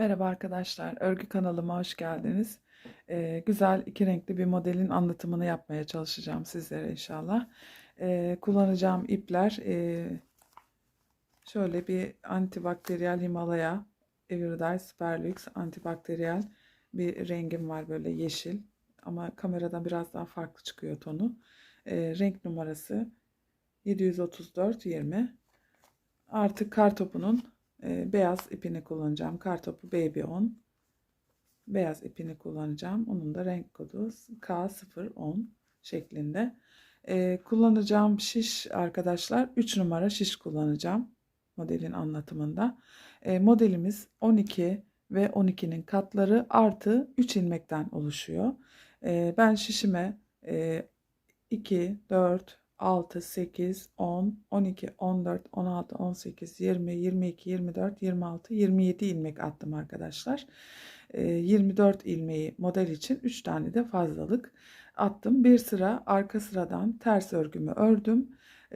Merhaba arkadaşlar, örgü kanalıma hoş geldiniz. Ee, güzel iki renkli bir modelin anlatımını yapmaya çalışacağım sizlere inşallah. Ee, kullanacağım ipler e, şöyle bir antibakteriyel Himalaya Everyday Superlux antibakteriyel bir rengim var böyle yeşil ama kameradan biraz daha farklı çıkıyor tonu. Ee, renk numarası 734 20 artı kar topunun e, beyaz ipini kullanacağım. Kartopu Baby 10. Beyaz ipini kullanacağım. Onun da renk kodu K010 şeklinde. E, kullanacağım şiş arkadaşlar 3 numara şiş kullanacağım modelin anlatımında. E, modelimiz 12 ve 12'nin katları artı 3 ilmekten oluşuyor. E, ben şişime e, 2, 4, 6, 8, 10, 12, 14, 16, 18, 20, 22, 24, 26, 27 ilmek attım arkadaşlar. 24 ilmeği model için 3 tane de fazlalık attım. Bir sıra arka sıradan ters örgümü ördüm.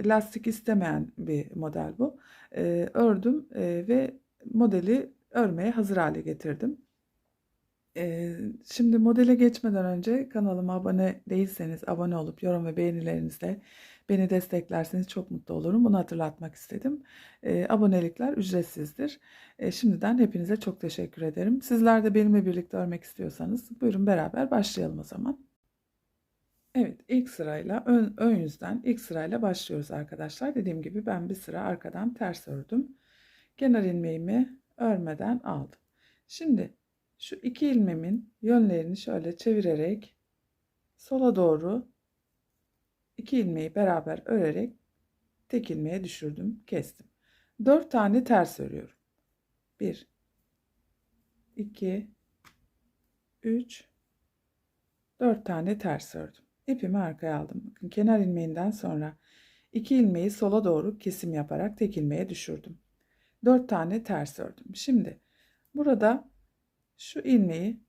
Lastik istemeyen bir model bu. Ördüm ve modeli örmeye hazır hale getirdim. Şimdi modele geçmeden önce kanalıma abone değilseniz abone olup yorum ve beğenilerinizle beni desteklerseniz çok mutlu olurum. Bunu hatırlatmak istedim. Abonelikler ücretsizdir. Şimdiden hepinize çok teşekkür ederim. Sizler de benimle birlikte örmek istiyorsanız buyurun beraber başlayalım o zaman. Evet ilk sırayla ön, ön yüzden ilk sırayla başlıyoruz arkadaşlar. Dediğim gibi ben bir sıra arkadan ters ördüm. Kenar ilmeğimi örmeden aldım. Şimdi şu iki ilmemin yönlerini şöyle çevirerek sola doğru iki ilmeği beraber örerek tek ilmeğe düşürdüm, kestim. Dört tane ters örüyorum. Bir, iki, üç, dört tane ters ördüm. İpimi arkaya aldım. Bakın kenar ilmeğinden sonra iki ilmeği sola doğru kesim yaparak tek ilmeğe düşürdüm. Dört tane ters ördüm. Şimdi burada şu ilmeği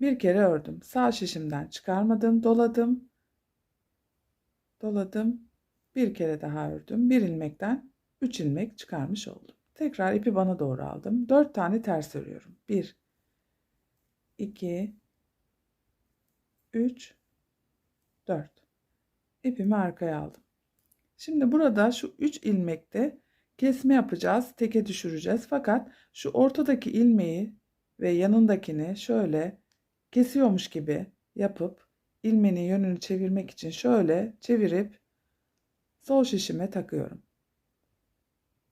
bir kere ördüm. Sağ şişimden çıkarmadım, doladım. Doladım. Bir kere daha ördüm. Bir ilmekten 3 ilmek çıkarmış oldum. Tekrar ipi bana doğru aldım. 4 tane ters örüyorum. 1 2 3 4 İpimi arkaya aldım. Şimdi burada şu 3 ilmekte kesme yapacağız. Teke düşüreceğiz. Fakat şu ortadaki ilmeği ve yanındakini şöyle kesiyormuş gibi yapıp ilmenin yönünü çevirmek için şöyle çevirip sol şişime takıyorum.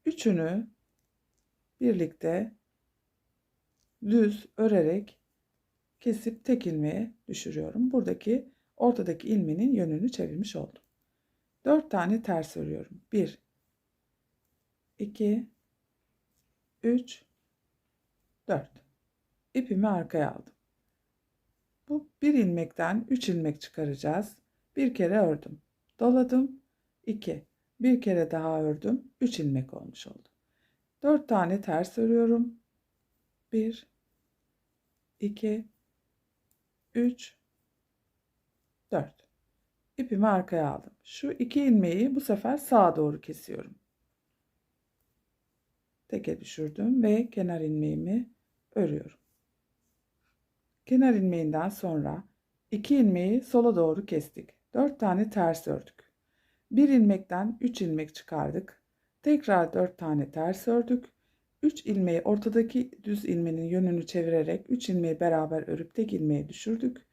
Üçünü birlikte düz örerek kesip tek ilmeğe düşürüyorum. Buradaki ortadaki ilmenin yönünü çevirmiş oldum. 4 tane ters örüyorum. 1 2 3 4 ipimi arkaya aldım. Bu bir ilmekten 3 ilmek çıkaracağız. Bir kere ördüm. Doladım. 2. Bir kere daha ördüm. 3 ilmek olmuş oldu. 4 tane ters örüyorum. 1 2 3 4 İpimi arkaya aldım. Şu iki ilmeği bu sefer sağa doğru kesiyorum. Teke düşürdüm ve kenar ilmeğimi örüyorum. Kenar ilmeğinden sonra 2 ilmeği sola doğru kestik. 4 tane ters ördük. 1 ilmekten 3 ilmek çıkardık. Tekrar 4 tane ters ördük. 3 ilmeği ortadaki düz ilmenin yönünü çevirerek 3 ilmeği beraber örüp tek ilmeğe düşürdük.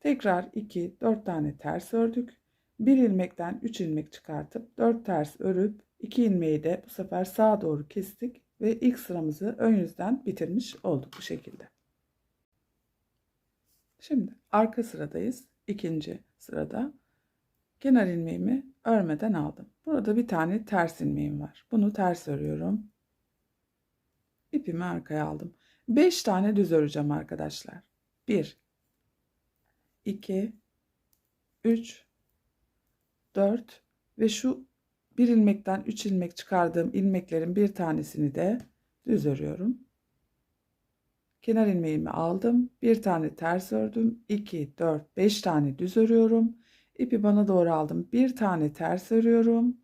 Tekrar 2 4 tane ters ördük. 1 ilmekten 3 ilmek çıkartıp 4 ters örüp 2 ilmeği de bu sefer sağa doğru kestik ve ilk sıramızı ön yüzden bitirmiş olduk bu şekilde. Şimdi arka sıradayız. İkinci sırada kenar ilmeğimi örmeden aldım. Burada bir tane ters ilmeğim var. Bunu ters örüyorum. İpimi arkaya aldım. 5 tane düz öreceğim arkadaşlar. 1 2 3 4 ve şu bir ilmekten 3 ilmek çıkardığım ilmeklerin bir tanesini de düz örüyorum. Kenar ilmeğimi aldım. Bir tane ters ördüm. 2, 4, 5 tane düz örüyorum. İpi bana doğru aldım. Bir tane ters örüyorum.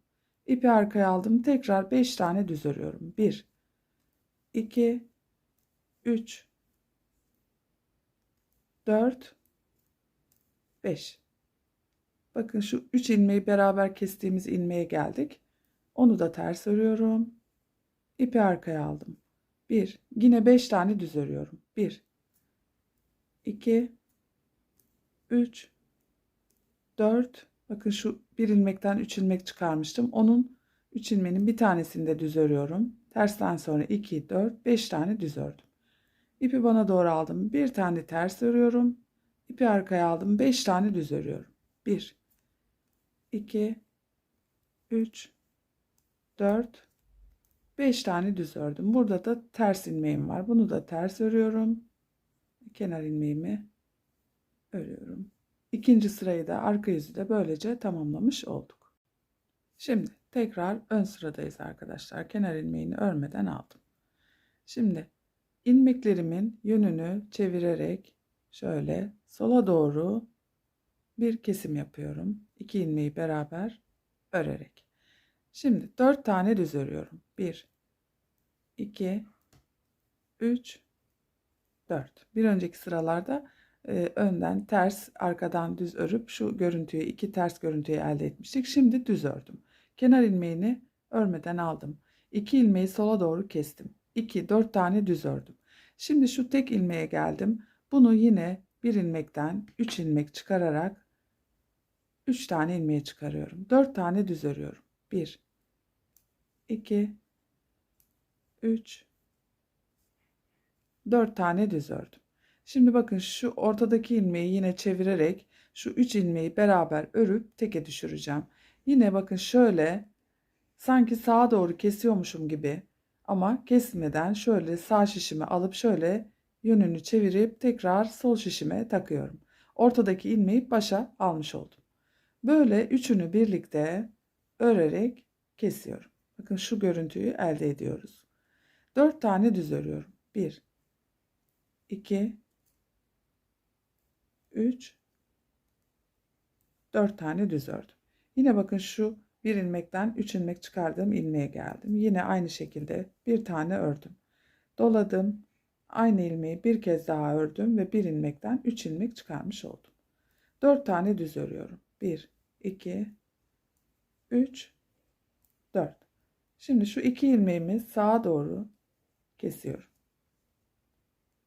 İpi arkaya aldım. Tekrar 5 tane düz örüyorum. 1, 2, 3 4 5 Bakın şu 3 ilmeği beraber kestiğimiz ilmeğe geldik. Onu da ters örüyorum. İpi arkaya aldım. 1 yine 5 tane düz örüyorum. 1 2 3 4 bakın şu bir ilmekten 3 ilmek çıkarmıştım. Onun 3 ilmeğinin bir tanesini de düz örüyorum. Tersten sonra 2 4 5 tane düz ördüm. İpi bana doğru aldım. Bir tane ters örüyorum. İpi arkaya aldım. 5 tane düz örüyorum. 1 2 3 4 5 tane düz ördüm. Burada da ters ilmeğim var. Bunu da ters örüyorum. Kenar ilmeğimi örüyorum. İkinci sırayı da arka yüzü de böylece tamamlamış olduk. Şimdi tekrar ön sıradayız arkadaşlar. Kenar ilmeğini örmeden aldım. Şimdi ilmeklerimin yönünü çevirerek şöyle sola doğru bir kesim yapıyorum. İki ilmeği beraber örerek. Şimdi 4 tane düz örüyorum. 1 2 3 4. Bir önceki sıralarda e, önden ters, arkadan düz örüp şu görüntüyü, iki ters görüntüyü elde etmiştik. Şimdi düz ördüm. Kenar ilmeğini örmeden aldım. 2 ilmeği sola doğru kestim. 2 4 tane düz ördüm. Şimdi şu tek ilmeğe geldim. Bunu yine bir ilmekten 3 ilmek çıkararak 3 tane ilmeğe çıkarıyorum. 4 tane düz örüyorum. 1 2 3 4 tane düz ördüm. Şimdi bakın şu ortadaki ilmeği yine çevirerek şu 3 ilmeği beraber örüp teke düşüreceğim. Yine bakın şöyle sanki sağa doğru kesiyormuşum gibi ama kesmeden şöyle sağ şişimi alıp şöyle yönünü çevirip tekrar sol şişime takıyorum. Ortadaki ilmeği başa almış oldum. Böyle üçünü birlikte örerek kesiyorum. Bakın şu görüntüyü elde ediyoruz. 4 tane düz örüyorum. 1 2 3 4 tane düz ördüm. Yine bakın şu bir ilmekten 3 ilmek çıkardığım ilmeğe geldim. Yine aynı şekilde bir tane ördüm. Doladım. Aynı ilmeği bir kez daha ördüm ve bir ilmekten 3 ilmek çıkarmış oldum. 4 tane düz örüyorum. 1 2 3 4 Şimdi şu iki ilmeğimi sağa doğru kesiyorum.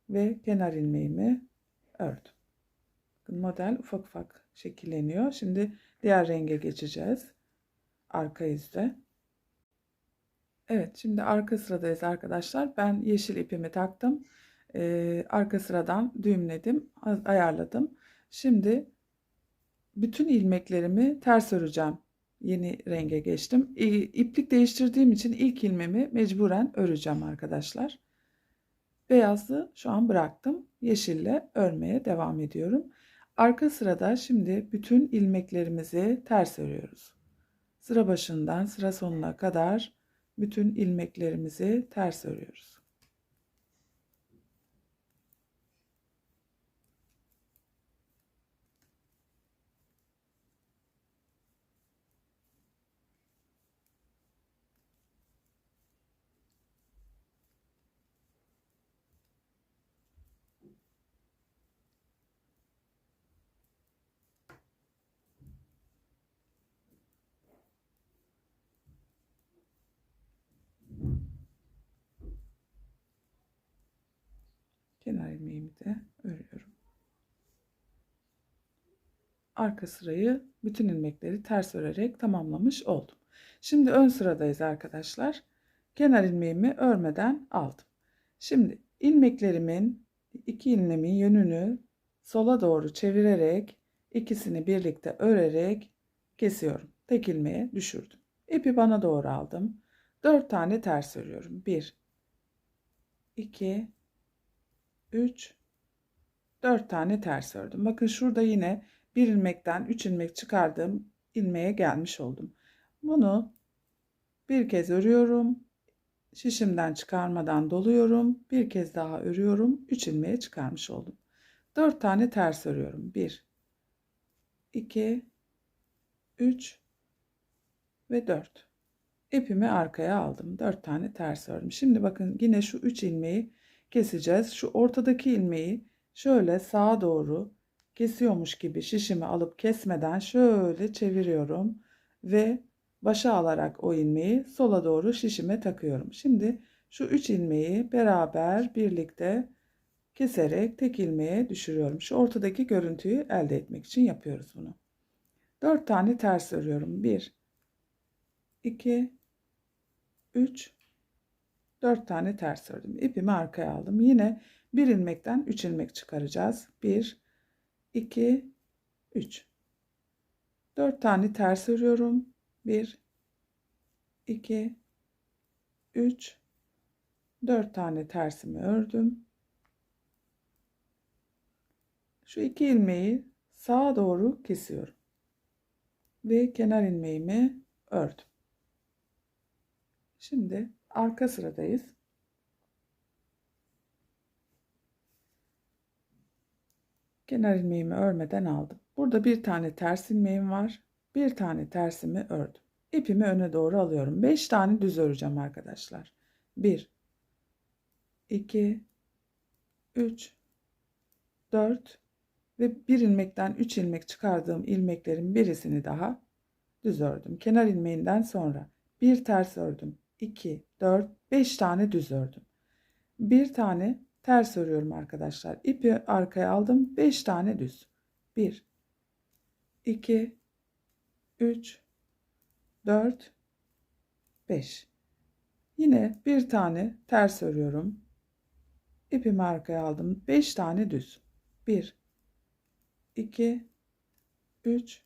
Ve kenar ilmeğimi ördüm. Model ufak ufak şekilleniyor. Şimdi diğer renge geçeceğiz. Arka yüzde. Evet şimdi arka sıradayız arkadaşlar. Ben yeşil ipimi taktım. Ee, arka sıradan düğümledim. Ayarladım. Şimdi bütün ilmeklerimi ters öreceğim yeni renge geçtim. İplik değiştirdiğim için ilk ilmemi mecburen öreceğim arkadaşlar. Beyazı şu an bıraktım. Yeşille örmeye devam ediyorum. Arka sırada şimdi bütün ilmeklerimizi ters örüyoruz. Sıra başından sıra sonuna kadar bütün ilmeklerimizi ters örüyoruz. kenar ilmeğimi de örüyorum. Arka sırayı bütün ilmekleri ters örerek tamamlamış oldum. Şimdi ön sıradayız arkadaşlar. Kenar ilmeğimi örmeden aldım. Şimdi ilmeklerimin iki ilmeğimin yönünü sola doğru çevirerek ikisini birlikte örerek kesiyorum. Tek ilmeğe düşürdüm. İpi bana doğru aldım. 4 tane ters örüyorum. 1 2 3 4 tane ters ördüm. Bakın şurada yine bir ilmekten 3 ilmek çıkardığım ilmeğe gelmiş oldum. Bunu bir kez örüyorum. Şişimden çıkarmadan doluyorum. Bir kez daha örüyorum. 3 ilmeğe çıkarmış oldum. 4 tane ters örüyorum. 1 2 3 ve 4. İpimi arkaya aldım. 4 tane ters ördüm. Şimdi bakın yine şu 3 ilmeği keseceğiz. Şu ortadaki ilmeği şöyle sağa doğru kesiyormuş gibi şişimi alıp kesmeden şöyle çeviriyorum ve başa alarak o ilmeği sola doğru şişime takıyorum. Şimdi şu 3 ilmeği beraber birlikte keserek tek ilmeğe düşürüyorum. Şu ortadaki görüntüyü elde etmek için yapıyoruz bunu. 4 tane ters örüyorum. 1 2 3 4 tane ters ördüm. İpimi arkaya aldım. Yine bir ilmekten 3 ilmek çıkaracağız. 1 2 3 4 tane ters örüyorum. 1 2 3 4 tane tersimi ördüm. Şu iki ilmeği sağa doğru kesiyorum. Ve kenar ilmeğimi ördüm. Şimdi arka sıradayız. Kenar ilmeğimi örmeden aldım. Burada bir tane ters ilmeğim var. Bir tane tersimi ördüm. İpimi öne doğru alıyorum. 5 tane düz öreceğim arkadaşlar. 1 2 3 4 ve bir ilmekten 3 ilmek çıkardığım ilmeklerin birisini daha düz ördüm. Kenar ilmeğinden sonra bir ters ördüm. 2 4 5 tane düz ördüm. Bir tane ters örüyorum arkadaşlar. İpi arkaya aldım. 5 tane düz. 1 2 3 4 5 Yine bir tane ters örüyorum. İpimi arkaya aldım. 5 tane düz. 1 2 3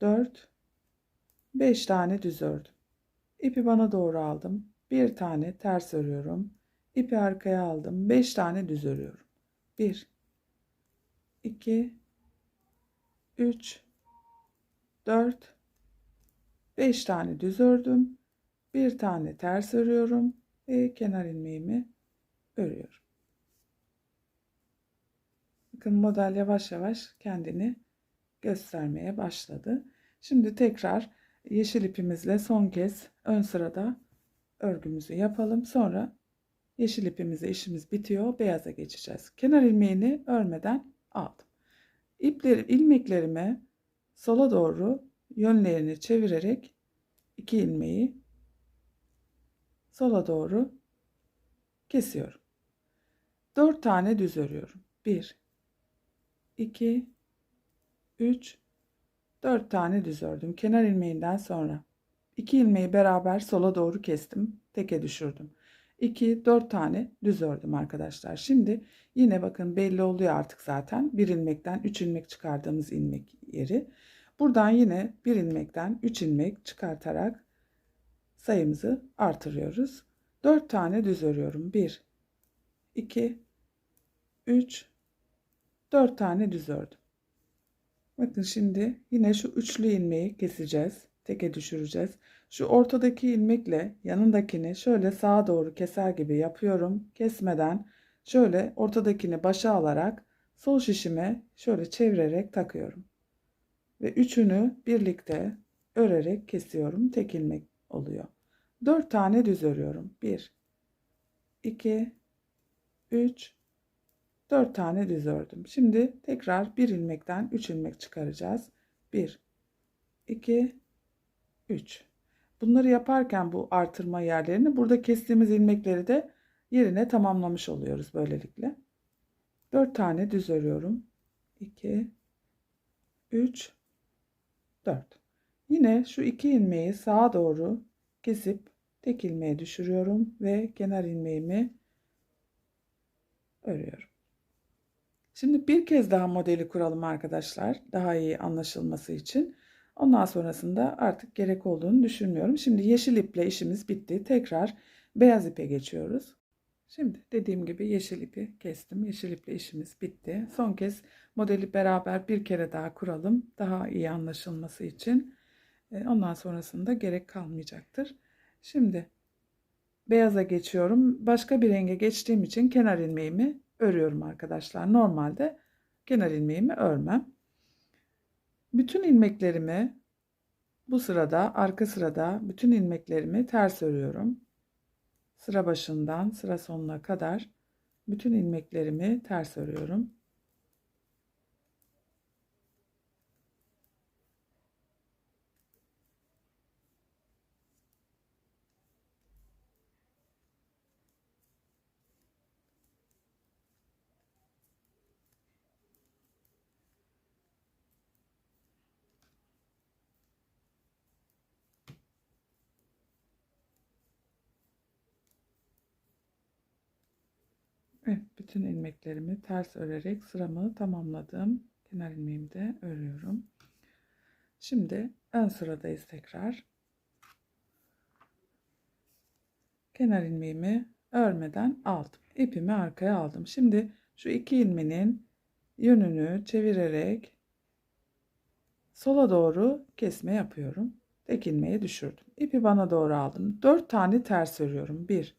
4 5 tane düz ördüm. İpi bana doğru aldım. Bir tane ters örüyorum. İpi arkaya aldım. 5 tane düz örüyorum. 1 2 3 4 5 tane düz ördüm. Bir tane ters örüyorum ve kenar ilmeğimi örüyorum. Bakın model yavaş yavaş kendini göstermeye başladı. Şimdi tekrar yeşil ipimizle son kez ön sırada örgümüzü yapalım. Sonra yeşil ipimizle işimiz bitiyor. Beyaza geçeceğiz. Kenar ilmeğini örmeden aldım. İpleri, ilmeklerime sola doğru yönlerini çevirerek iki ilmeği sola doğru kesiyorum. 4 tane düz örüyorum. 1 2 3 4 tane düz ördüm. Kenar ilmeğinden sonra 2 ilmeği beraber sola doğru kestim. Teke düşürdüm. 2 4 tane düz ördüm arkadaşlar. Şimdi yine bakın belli oluyor artık zaten. Bir ilmekten 3 ilmek çıkardığımız ilmek yeri. Buradan yine bir ilmekten 3 ilmek çıkartarak sayımızı artırıyoruz. 4 tane düz örüyorum. 1 2 3 4 tane düz ördüm. Bakın şimdi yine şu üçlü ilmeği keseceğiz. Teke düşüreceğiz. Şu ortadaki ilmekle yanındakini şöyle sağa doğru keser gibi yapıyorum. Kesmeden şöyle ortadakini başa alarak sol şişime şöyle çevirerek takıyorum. Ve üçünü birlikte örerek kesiyorum. Tek ilmek oluyor. 4 tane düz örüyorum. 1 2 3 4 tane düz ördüm. Şimdi tekrar bir ilmekten 3 ilmek çıkaracağız. 1 2 3 Bunları yaparken bu artırma yerlerini burada kestiğimiz ilmekleri de yerine tamamlamış oluyoruz böylelikle. 4 tane düz örüyorum. 2 3 4 Yine şu iki ilmeği sağa doğru kesip tek ilmeğe düşürüyorum ve kenar ilmeğimi örüyorum. Şimdi bir kez daha modeli kuralım arkadaşlar. Daha iyi anlaşılması için. Ondan sonrasında artık gerek olduğunu düşünmüyorum. Şimdi yeşil iple işimiz bitti. Tekrar beyaz ipe geçiyoruz. Şimdi dediğim gibi yeşil ipi kestim. Yeşil iple işimiz bitti. Son kez modeli beraber bir kere daha kuralım. Daha iyi anlaşılması için. E, ondan sonrasında gerek kalmayacaktır. Şimdi beyaza geçiyorum. Başka bir renge geçtiğim için kenar ilmeğimi örüyorum arkadaşlar. Normalde kenar ilmeğimi örmem. Bütün ilmeklerimi bu sırada arka sırada bütün ilmeklerimi ters örüyorum. Sıra başından sıra sonuna kadar Bütün ilmeklerimi ters örüyorum. Evet, bütün ilmeklerimi ters örerek sıramı tamamladım. Kenar ilmeğimi de örüyorum. Şimdi ön sıradayız tekrar. Kenar ilmeğimi örmeden aldım. İpimi arkaya aldım. Şimdi şu iki ilmeğin yönünü çevirerek sola doğru kesme yapıyorum. Tek ilmeği düşürdüm. İpi bana doğru aldım. 4 tane ters örüyorum. 1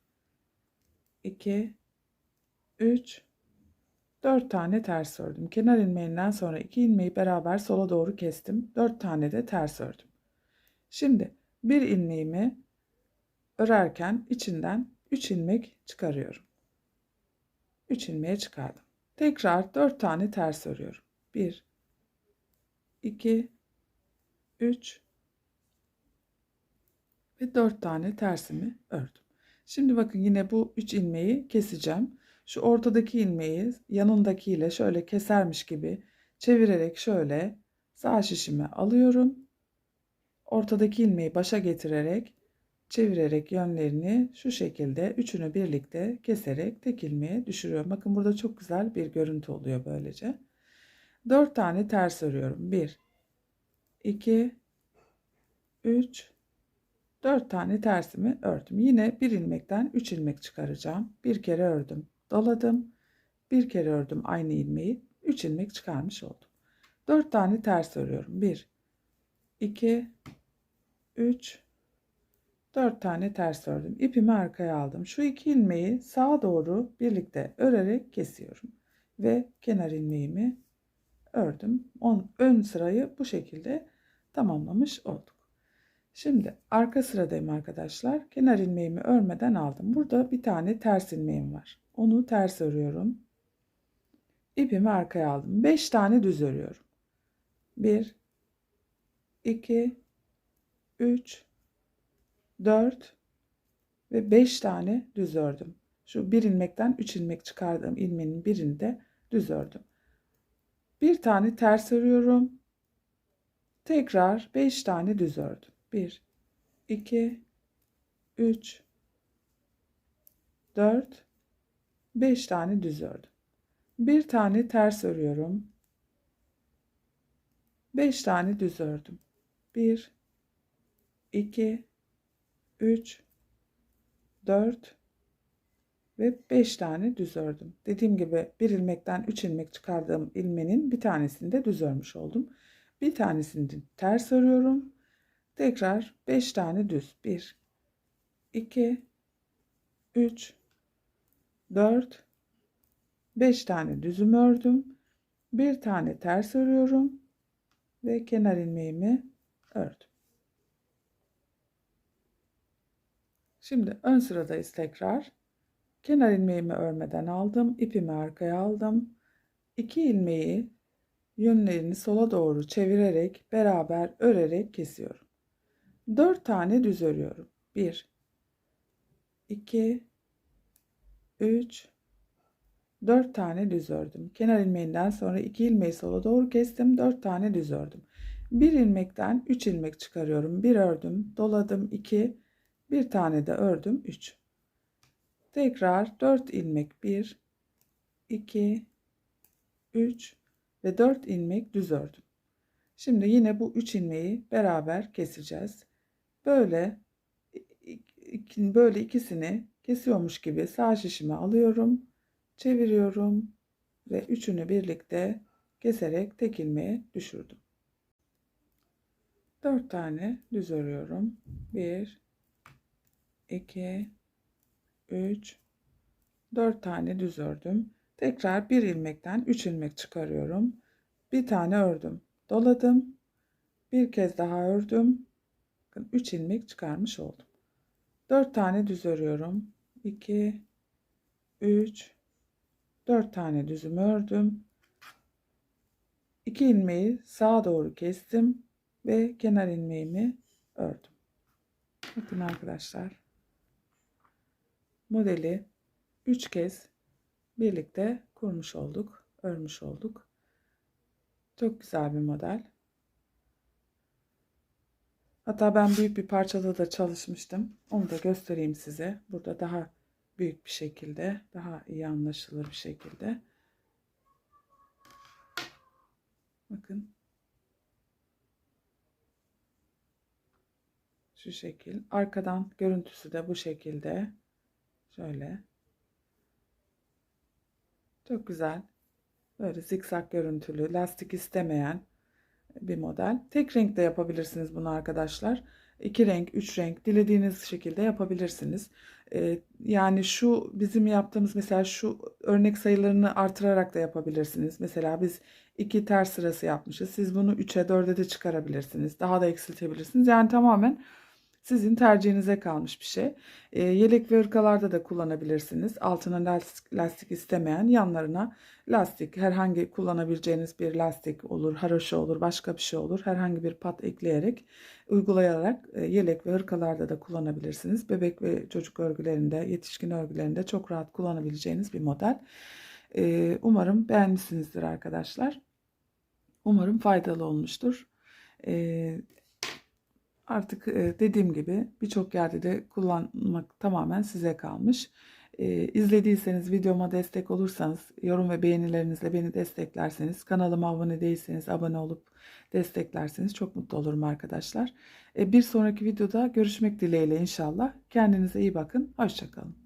2 3 4 tane ters ördüm. Kenar ilmeğinden sonra 2 ilmeği beraber sola doğru kestim. 4 tane de ters ördüm. Şimdi bir ilmeğimi örerken içinden 3 ilmek çıkarıyorum. 3 ilmeğe çıkardım. Tekrar 4 tane ters örüyorum. 1 2 3 ve 4 tane tersimi ördüm. Şimdi bakın yine bu 3 ilmeği keseceğim. Şu ortadaki ilmeği yanındakiyle şöyle kesermiş gibi çevirerek şöyle sağ şişime alıyorum. Ortadaki ilmeği başa getirerek çevirerek yönlerini şu şekilde üçünü birlikte keserek tek ilmeğe düşürüyorum. Bakın burada çok güzel bir görüntü oluyor böylece. 4 tane ters örüyorum. 1 2 3 4 tane tersimi ördüm. Yine bir ilmekten 3 ilmek çıkaracağım. Bir kere ördüm doladım. Bir kere ördüm aynı ilmeği. 3 ilmek çıkarmış oldum. 4 tane ters örüyorum. 1 2 3 4 tane ters ördüm. İpimi arkaya aldım. Şu iki ilmeği sağa doğru birlikte örerek kesiyorum. Ve kenar ilmeğimi ördüm. ön sırayı bu şekilde tamamlamış olduk. Şimdi arka sıradayım arkadaşlar. Kenar ilmeğimi örmeden aldım. Burada bir tane ters ilmeğim var. Onu ters örüyorum. İpimi arkaya aldım. 5 tane düz örüyorum. 1 2 3 4 ve 5 tane düz ördüm. Şu bir ilmekten 3 ilmek çıkardığım ilmeğin birini de düz ördüm. Bir tane ters örüyorum. Tekrar 5 tane düz ördüm. 1 2 3 4 5 tane düz ördüm. Bir tane ters örüyorum. 5 tane düz ördüm. 1 2 3 4 ve 5 tane düz ördüm. Dediğim gibi bir ilmekten 3 ilmek çıkardığım ilmenin bir tanesini de düz örmüş oldum. Bir tanesini ters örüyorum. Tekrar 5 tane düz. 1 2 3 4 5 tane düzüm ördüm. Bir tane ters örüyorum ve kenar ilmeğimi ördüm. Şimdi ön sıradayız tekrar. Kenar ilmeğimi örmeden aldım. ipimi arkaya aldım. 2 ilmeği yönlerini sola doğru çevirerek beraber örerek kesiyorum. 4 tane düz örüyorum. 1 2 3 4 tane düz ördüm. Kenar ilmeğinden sonra 2 ilmeği sola doğru kestim. 4 tane düz ördüm. 1 ilmekten 3 ilmek çıkarıyorum. 1 ördüm, doladım 2, bir tane de ördüm 3. Tekrar 4 ilmek 1, 2, 3 ve 4 ilmek düz ördüm. Şimdi yine bu 3 ilmeği beraber keseceğiz. Böyle böyle ikisini kesiyormuş gibi sağ şişime alıyorum, çeviriyorum ve üçünü birlikte keserek tek ilmeğe düşürdüm. 4 tane düz örüyorum. 1 2 3 4 tane düz ördüm. Tekrar bir ilmekten 3 ilmek çıkarıyorum. Bir tane ördüm. Doladım. Bir kez daha ördüm. 3 ilmek çıkarmış oldum. 4 tane düz örüyorum. 2 3 4 tane düzüm ördüm. 2 ilmeği sağa doğru kestim ve kenar ilmeğimi ördüm. Bakın arkadaşlar. Modeli 3 kez birlikte kurmuş olduk, örmüş olduk. Çok güzel bir model. Hatta ben büyük bir parçada da çalışmıştım. Onu da göstereyim size. Burada daha büyük bir şekilde, daha iyi anlaşılır bir şekilde. Bakın. Şu şekil. Arkadan görüntüsü de bu şekilde. Şöyle. Çok güzel. Böyle zikzak görüntülü, lastik istemeyen bir model. Tek renkte yapabilirsiniz bunu arkadaşlar. İki renk, üç renk dilediğiniz şekilde yapabilirsiniz. Ee, yani şu bizim yaptığımız mesela şu örnek sayılarını artırarak da yapabilirsiniz. Mesela biz iki ters sırası yapmışız. Siz bunu 3'e 4'e de çıkarabilirsiniz. Daha da eksiltebilirsiniz. Yani tamamen sizin tercihinize kalmış bir şey. E, yelek ve ırkalarda da kullanabilirsiniz. Altına lastik, lastik istemeyen yanlarına lastik herhangi kullanabileceğiniz bir lastik olur, haroşa olur, başka bir şey olur. Herhangi bir pat ekleyerek uygulayarak e, yelek ve hırkalarda da kullanabilirsiniz. Bebek ve çocuk örgülerinde, yetişkin örgülerinde çok rahat kullanabileceğiniz bir model. E, umarım beğenmişsinizdir arkadaşlar. Umarım faydalı olmuştur. E, Artık e, dediğim gibi birçok yerde de kullanmak tamamen size kalmış. E, izlediyseniz videoma destek olursanız, yorum ve beğenilerinizle beni desteklerseniz, kanalıma abone değilseniz abone olup desteklerseniz çok mutlu olurum arkadaşlar. E, bir sonraki videoda görüşmek dileğiyle inşallah. Kendinize iyi bakın. Hoşçakalın.